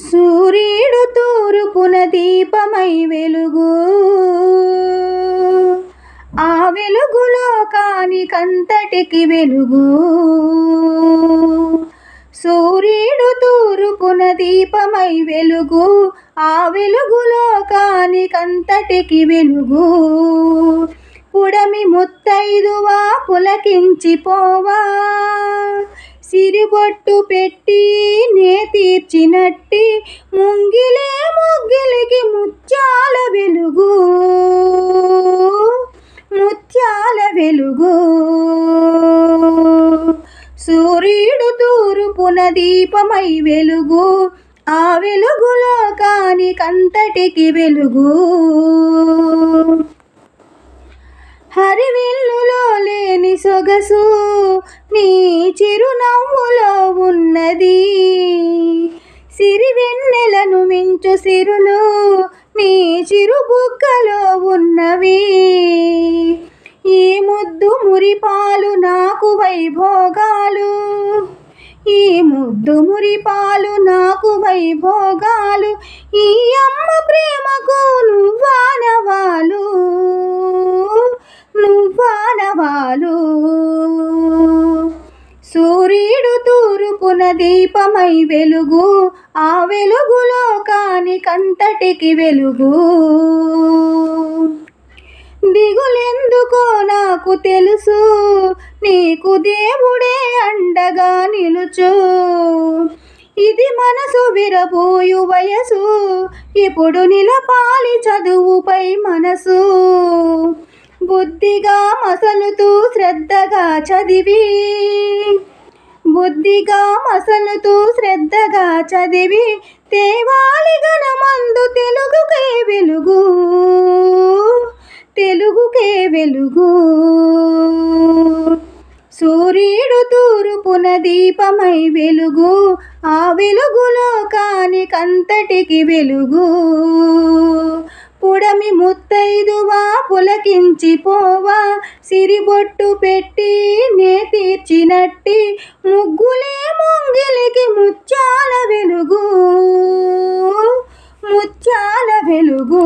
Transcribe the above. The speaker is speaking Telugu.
సూర్యుడు తూరుపున దీపమై వెలుగు. ఆ వెలుగులో కానికంతటికి వెలుగు. సూర్యుడు తూరుపున దీపమై వెలుగు. ఆ వెలుగులో కానికంతటికి వెలుగు. పుడమి ముత్తైదువా పులకించిపోవా. సిరిబొట్టు పెట్టి నే తీర్చినట్టి ముంగిలే ముగ్గిలికి ముత్యాల వెలుగు. ముత్యాల వెలుగు. సూర్యుడు తూర్పున దీపమై వెలుగు. ఆ వెలుగులో కాని కంతటికి వెలుగు. హరివిల్లులో లేని సొగసు. చిరునవ్వులో ఉన్నది. సిరివెన్నెలను మించు సిరులు నీ చిరుబుగ్గలో ఉన్నవి. ఈ ముద్దు మురిపాలు నాకు వైభోగాలు. ఈ ముద్దు మురిపాలు నాకు వైభోగాలు. ఈ అమ్మ ప్రేమకు నువ్వానవాలు. నువ్వానవాలు. తూర్పున దీపమై వెలుగు ఆ వెలుగులో కాని కంతటికి వెలుగు. దిగులెందుకో నాకు తెలుసు నీకు దేవుడే అండగా నిలుచు. ఇది మనసు విరబోయు వయసు ఇప్పుడు నిలపాలి చదువుపై మనసు. బుద్ధిగా మసలుతూ శ్రద్ధగా చదివి బుద్ధిగా మసలుతూ శ్రద్ధగా చదివి తేవాలి గణమందు తెలుగుకే వెలుగు. తెలుగుకే వెలుగు. సూర్యుడు తూర్పున దీపమై వెలుగు. ఆ వెలుగులో కాని కంతటికి వెలుగు. పుడమి ముత్తైదువా పులకించిపోవా. సిరిబొట్టు పెట్టి నే తీర్చినట్టి వెలుగు